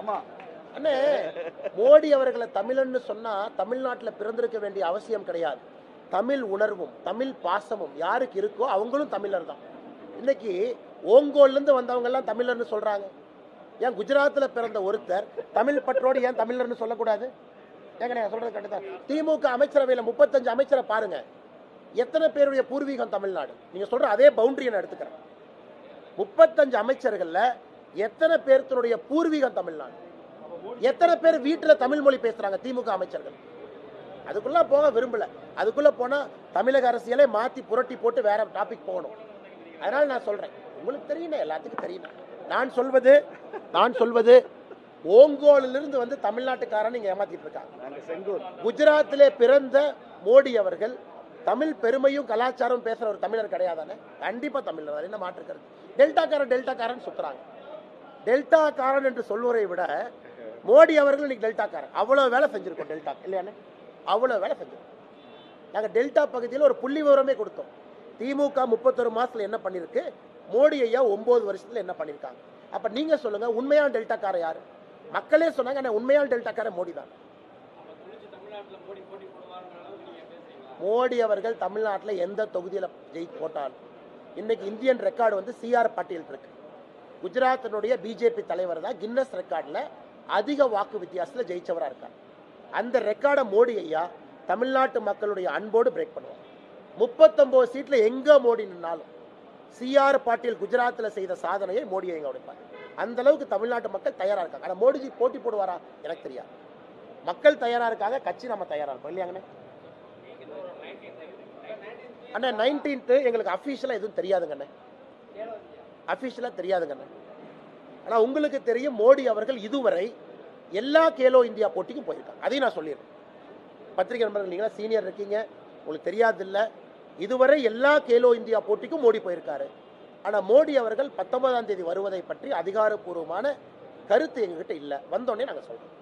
ஆமா. அண்ணே மோடி அவர்களை தமிழன்னு சொன்னா தமிழ்நாட்டில் பிறந்திருக்க வேண்டிய அவசியம் கிடையாது. தமிழ் உணர்வும் தமிழ் பாசமும் யாருக்கு இருக்கோ அவங்களும் தமிழர் தான். இன்னைக்கு ஓங்கோல்லேருந்து வந்தவங்கெல்லாம் தமிழர்னு சொல்றாங்க. ஏன் குஜராத்தில் பிறந்த ஒருத்தர் தமிழ் பற்றோடு ஏன் தமிழர்னு சொல்லக்கூடாது? ஏங்க நான் சொல்றது கரெக்டு திமுக அமைச்சரவையில் முப்பத்தஞ்சு அமைச்சரை பாருங்க. எத்தனை பேருடைய பூர்வீகம் தமிழ்நாடு? நீங்கள் சொல்கிற அதே பவுண்டரியை நான் எடுத்துக்கிறேன். முப்பத்தஞ்சு அமைச்சர்களில் எத்தனை பேர்த்தனுடைய பூர்வீகம் தமிழ்நாடு? எத்தனை பேர் வீட்டில் தமிழ் மொழி பேசுறாங்க திமுக அமைச்சர்கள்? அதுக்குள்ள போக விரும்பல. அதுக்குள்ள போனா தமிழக அரசியலை மாத்தி புரட்டி போட்டு வேற டாபிக் போகணும். அதனால நான் சொல்றேன். உங்களுக்கு தெரியணும் எல்லாத்துக்கும் தெரியணும் நான் சொல்வது நான் சொல்வது ஓங்கோலிலிருந்து வந்து தமிழ்நாட்டுக்காரன் இங்கே ஏமாத்திட்டு இருக்காங்க. செங்கூர் குஜராத்திலே பிறந்த மோடி அவர்கள் தமிழ் பெருமையும் கலாச்சாரம் பேசுற ஒரு தமிழர் கிடையாதானே? கண்டிப்பா தமிழர் என்ன மாற்றுக்கிறது டெல்டாக்காரன் டெல்டாக்காரன் டெல்டா டெல்டாக்காரன் என்று சொல்வதை விட மோடி அவர்கள் இன்னைக்கு டெல்டாக்காரன் அவ்வளோ வேலை செஞ்சுருக்கோம் டெல்டா. இல்லையானே அவ்வளோ வேலை செஞ்சிருக்கோம். நாங்கள் டெல்டா பகுதியில் ஒரு புள்ளி விவரமே கொடுத்தோம். திமுக முப்பத்தொரு மாதத்தில் என்ன பண்ணியிருக்கு மோடி ஐயா ஒம்பது வருஷத்தில் என்ன பண்ணியிருக்காங்க அப்போ நீங்கள் சொல்லுங்கள் உண்மையான டெல்டாக்காரன் யார்? மக்களே சொன்னாங்க ஆனால் உண்மையான டெல்டாக்காரன் மோடி தான். மோடி அவர்கள் தமிழ்நாட்டில் எந்த தொகுதியில் ஜெயி போட்டாலும் இன்னைக்கு இந்தியன் ரெக்கார்டு வந்து சிஆர் பாட்டீல் இருக்கு. குஜராத்தினுடைய பிஜேபி தலைவர் தான் கின்னஸ் ரெக்கார்டில் அதிக வாக்கு வித்தியாசத்தில் ஜெயிச்சவராக இருக்கார். அந்த ரெக்கார்டை மோடி ஐயா தமிழ்நாட்டு மக்களுடைய அன்போடு பிரேக் பண்ணுவார். முப்பத்தொம்போது சீட்டில் எங்கே மோடி நின்னாலும் சிஆர் பாட்டீல் குஜராத்தில் செய்த சாதனையை மோடி ஐயா உடைப்பார். அந்த அளவுக்கு தமிழ்நாட்டு மக்கள் தயாராக இருக்காங்க. ஆனால் மோடிஜி போட்டி போடுவாரா? எனக்கு தெரியாது. மக்கள் தயாராக இருக்காங்க கட்சி நம்ம தயாராக இருக்கோம் இல்லையாங்கண்ணே அண்ணா? நைன்டீன்த்து எங்களுக்கு அஃபீஷியலாக எதுவும் தெரியாதுங்கண்ணே அஃபிஷியலாக தெரியாதுங்கண்ணே ஆனால் உங்களுக்கு தெரியும் மோடி அவர்கள் இதுவரை எல்லா கேலோ இந்தியா போட்டிக்கும் போயிருக்காங்க அதையும் நான் சொல்லிடுறேன். பத்திரிகை நண்பர்கள் நீங்களா சீனியர் இருக்கீங்க. உங்களுக்கு தெரியாதில்ல. இதுவரை எல்லா கேலோ இந்தியா போட்டிக்கும் மோடி போயிருக்காரு. ஆனால் மோடி அவர்கள் பத்தொன்பதாம் தேதி வருவதை பற்றி அதிகாரப்பூர்வமான கருத்து எங்ககிட்ட இல்லை. வந்தோடனே நாங்கள் சொல்கிறோம்